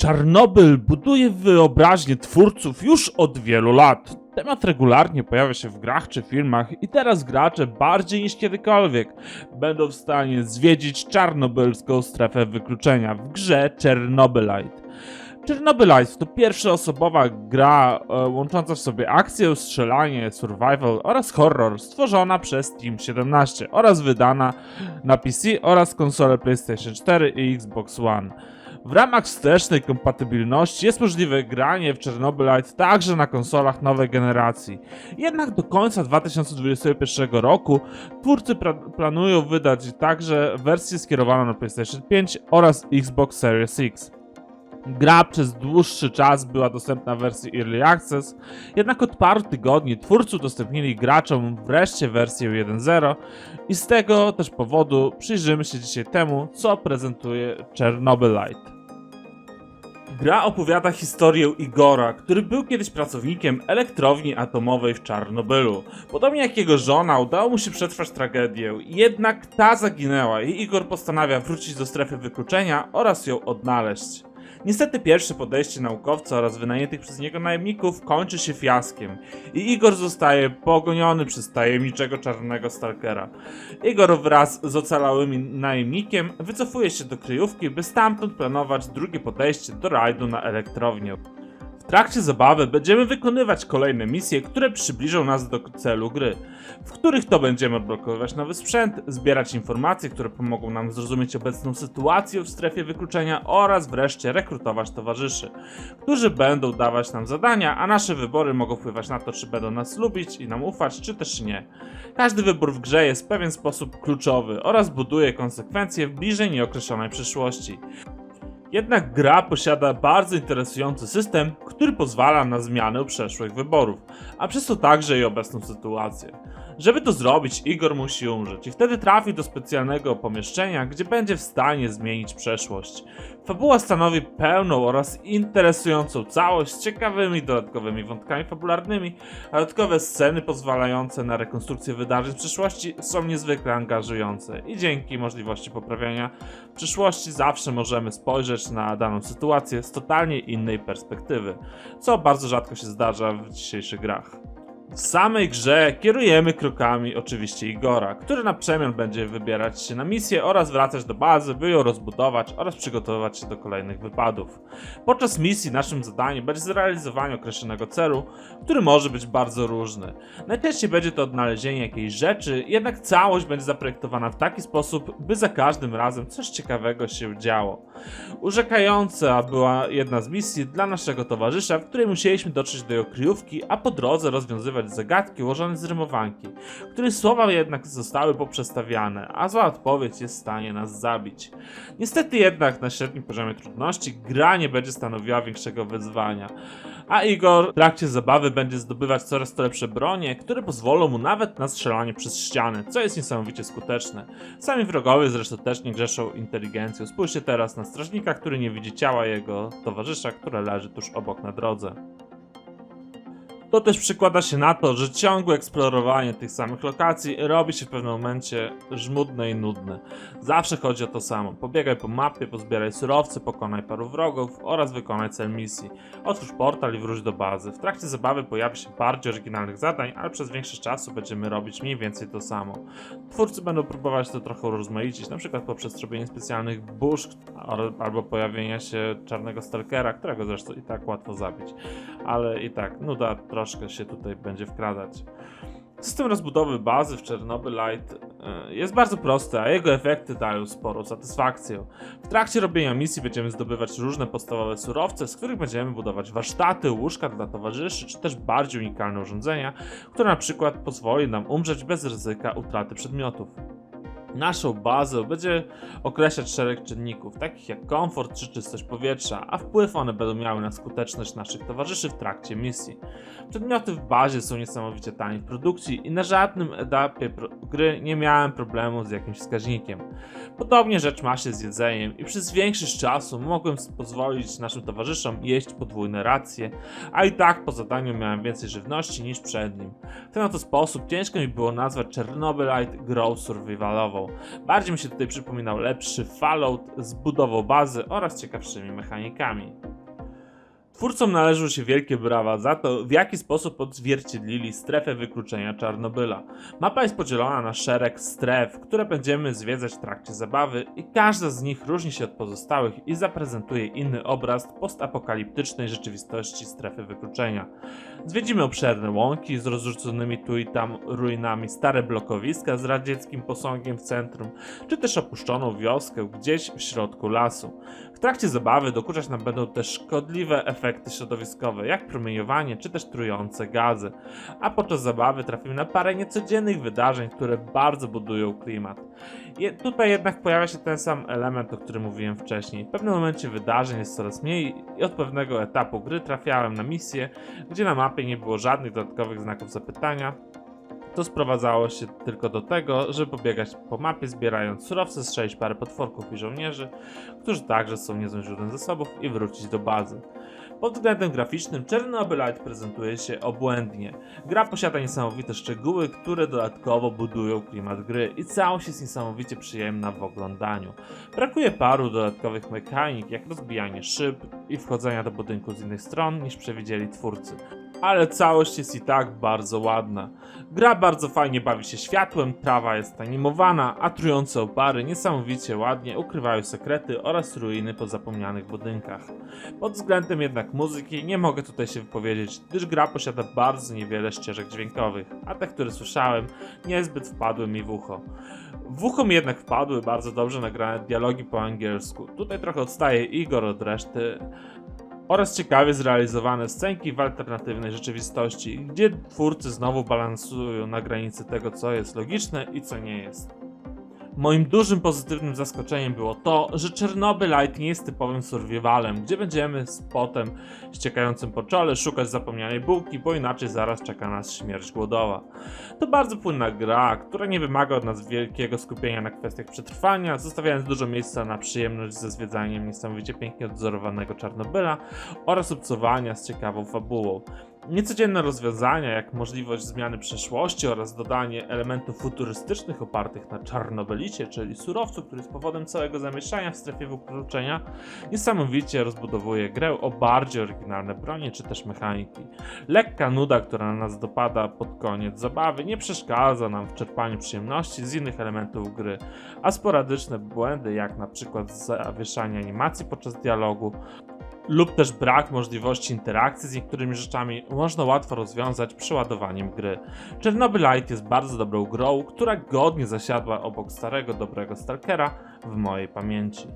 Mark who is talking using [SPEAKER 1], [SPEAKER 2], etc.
[SPEAKER 1] Czarnobyl buduje wyobraźnię twórców już od wielu lat. Temat regularnie pojawia się w grach czy filmach i teraz gracze bardziej niż kiedykolwiek będą w stanie zwiedzić czarnobylską strefę wykluczenia w grze Chernobylite. Chernobylite to pierwszoosobowa gra e, łącząca w sobie akcję, strzelanie, survival oraz horror stworzona przez Team 17 oraz wydana na PC oraz konsole PlayStation 4 i Xbox One. W ramach wstecznej kompatybilności jest możliwe granie w Chernobylite także na konsolach nowej generacji. Jednak do końca 2021 roku twórcy planują wydać także wersję skierowaną na PlayStation 5 oraz Xbox Series X. Gra przez dłuższy czas była dostępna w wersji Early Access, jednak od paru tygodni twórcy udostępnili graczom wreszcie wersję 1.0 i z tego też powodu przyjrzymy się dzisiaj temu, co prezentuje Chernobylite. Gra opowiada historię Igora, który był kiedyś pracownikiem elektrowni atomowej w Czarnobylu. Podobnie jak jego żona, udało mu się przetrwać tragedię, jednak ta zaginęła i Igor postanawia wrócić do strefy wykluczenia oraz ją odnaleźć. Niestety pierwsze podejście naukowca oraz wynajętych przez niego najemników kończy się fiaskiem i Igor zostaje pogoniony przez tajemniczego czarnego stalkera. Igor wraz z ocalałym najemnikiem wycofuje się do kryjówki, by stamtąd planować drugie podejście do rajdu na elektrownię. Trakcie zabawy będziemy wykonywać kolejne misje, które przybliżą nas do celu gry, w których to będziemy odblokowywać nowy sprzęt, zbierać informacje, które pomogą nam zrozumieć obecną sytuację w strefie wykluczenia oraz wreszcie rekrutować towarzyszy, którzy będą dawać nam zadania, a nasze wybory mogą wpływać na to, czy będą nas lubić i nam ufać, czy też nie. Każdy wybór w grze jest w pewien sposób kluczowy oraz buduje konsekwencje w bliżej nieokreślonej przyszłości. Jednak gra posiada bardzo interesujący system, który pozwala na zmianę przeszłych wyborów, a przez to także i obecną sytuację. Żeby to zrobić, Igor musi umrzeć i wtedy trafi do specjalnego pomieszczenia, gdzie będzie w stanie zmienić przeszłość. Fabuła stanowi pełną oraz interesującą całość z ciekawymi dodatkowymi wątkami fabularnymi, a dodatkowe sceny pozwalające na rekonstrukcję wydarzeń z przeszłości są niezwykle angażujące i dzięki możliwości poprawiania przyszłości zawsze możemy spojrzeć na daną sytuację z totalnie innej perspektywy, co bardzo rzadko się zdarza w dzisiejszych grach. W samej grze kierujemy krokami oczywiście Igora, który na przemian będzie wybierać się na misję oraz wracać do bazy, by ją rozbudować oraz przygotowywać się do kolejnych wypadów. Podczas misji naszym zadaniem będzie zrealizowanie określonego celu, który może być bardzo różny. Najczęściej będzie to odnalezienie jakiejś rzeczy, jednak całość będzie zaprojektowana w taki sposób, by za każdym razem coś ciekawego się działo. Urzekająca była jedna z misji dla naszego towarzysza, w której musieliśmy dotrzeć do jego kryjówki, a po drodze rozwiązywać zagadki ułożone z rymowanki, których słowa jednak zostały poprzestawiane, a zła odpowiedź jest w stanie nas zabić. Niestety jednak na średnim poziomie trudności gra nie będzie stanowiła większego wyzwania, a Igor w trakcie zabawy będzie zdobywać coraz to lepsze bronie, które pozwolą mu nawet na strzelanie przez ściany, co jest niesamowicie skuteczne. Sami wrogowie zresztą też nie grzeszą inteligencją. Spójrzcie teraz na strażnika, który nie widzi ciała jego towarzysza, które leży tuż obok na drodze. To też przekłada się na to, że ciągłe eksplorowanie tych samych lokacji robi się w pewnym momencie żmudne i nudne. Zawsze chodzi o to samo. Pobiegaj po mapie, pozbieraj surowce, pokonaj paru wrogów oraz wykonaj cel misji. Otwórz portal i wróć do bazy. W trakcie zabawy pojawi się bardziej oryginalnych zadań, ale przez większość czasu będziemy robić mniej więcej to samo. Twórcy będą próbować to trochę urozmaicić, na przykład poprzez zrobienie specjalnych burz albo pojawienia się czarnego stalkera, którego zresztą i tak łatwo zabić. Ale i tak, nuda troszkę się tutaj będzie wkradać. System rozbudowy bazy w Chernobylite e, jest bardzo prosty, a jego efekty dają sporą satysfakcję. W trakcie robienia misji będziemy zdobywać różne podstawowe surowce, z których będziemy budować warsztaty, łóżka dla towarzyszy, czy też bardziej unikalne urządzenia, które na przykład pozwoli nam umrzeć bez ryzyka utraty przedmiotów. Naszą bazę będzie określać szereg czynników, takich jak komfort czy czystość powietrza, a wpływ one będą miały na skuteczność naszych towarzyszy w trakcie misji. Przedmioty w bazie są niesamowicie tanie w produkcji i na żadnym etapie gry nie miałem problemu z jakimś wskaźnikiem. Podobnie rzecz ma się z jedzeniem i przez większość czasu mogłem pozwolić naszym towarzyszom jeść podwójne racje, a i tak po zadaniu miałem więcej żywności niż przed nim. W ten oto sposób ciężko mi było nazwać Chernobylite grą survivalową. Bardziej mi się tutaj przypominał lepszy Fallout z budową bazy oraz ciekawszymi mechanikami. Twórcom należą się wielkie brawa za to, w jaki sposób odzwierciedlili strefę wykluczenia Czarnobyla. Mapa jest podzielona na szereg stref, które będziemy zwiedzać w trakcie zabawy i każda z nich różni się od pozostałych i zaprezentuje inny obraz postapokaliptycznej rzeczywistości strefy wykluczenia. Zwiedzimy obszerne łąki z rozrzuconymi tu i tam ruinami, stare blokowiska z radzieckim posągiem w centrum, czy też opuszczoną wioskę gdzieś w środku lasu. W trakcie zabawy dokuczać nam będą też szkodliwe efekty środowiskowe, jak promieniowanie czy też trujące gazy. A podczas zabawy trafimy na parę niecodziennych wydarzeń, które bardzo budują klimat. Tutaj jednak pojawia się ten sam element, o którym mówiłem wcześniej. W pewnym momencie wydarzeń jest coraz mniej i od pewnego etapu gry trafiałem na misję, gdzie na mapie nie było żadnych dodatkowych znaków zapytania, to sprowadzało się tylko do tego, żeby pobiegać po mapie, zbierając surowce, strzelić parę potworków i żołnierzy, którzy także są niezłym źródłem zasobów, i wrócić do bazy. Pod względem graficznym Chernobylite prezentuje się obłędnie. Gra posiada niesamowite szczegóły, które dodatkowo budują klimat gry i całość jest niesamowicie przyjemna w oglądaniu. Brakuje paru dodatkowych mechanik, jak rozbijanie szyb i wchodzenia do budynku z innych stron niż przewidzieli twórcy. Ale całość jest i tak bardzo ładna. Gra bardzo fajnie bawi się światłem, trawa jest animowana, a trujące opary niesamowicie ładnie ukrywają sekrety oraz ruiny po zapomnianych budynkach. Pod względem jednak muzyki nie mogę tutaj się wypowiedzieć, gdyż gra posiada bardzo niewiele ścieżek dźwiękowych, a te, które słyszałem, niezbyt wpadły mi w ucho. W ucho mi jednak wpadły bardzo dobrze nagrane dialogi po angielsku. Tutaj trochę odstaje Igor od reszty, oraz ciekawie zrealizowane scenki w alternatywnej rzeczywistości, gdzie twórcy znowu balansują na granicy tego, co jest logiczne i co nie jest. Moim dużym pozytywnym zaskoczeniem było to, że Chernobylite nie jest typowym survivalem, gdzie będziemy z potem ściekającym po czole szukać zapomnianej bułki, bo inaczej zaraz czeka nas śmierć głodowa. To bardzo płynna gra, która nie wymaga od nas wielkiego skupienia na kwestiach przetrwania, zostawiając dużo miejsca na przyjemność ze zwiedzaniem niesamowicie pięknie odzorowanego Czarnobyla oraz obcowania z ciekawą fabułą. Niecodzienne rozwiązania, jak możliwość zmiany przeszłości oraz dodanie elementów futurystycznych opartych na czarnobylicie, czyli surowcu, który jest powodem całego zamieszania w strefie wykluczenia, niesamowicie rozbudowuje grę o bardziej oryginalne bronie czy też mechaniki. Lekka nuda, która na nas dopada pod koniec zabawy, nie przeszkadza nam w czerpaniu przyjemności z innych elementów gry, a sporadyczne błędy, jak na przykład zawieszanie animacji podczas dialogu, lub też brak możliwości interakcji z niektórymi rzeczami można łatwo rozwiązać przeładowaniem gry. Chernobylite jest bardzo dobrą grą, która godnie zasiadła obok starego dobrego Stalkera w mojej pamięci.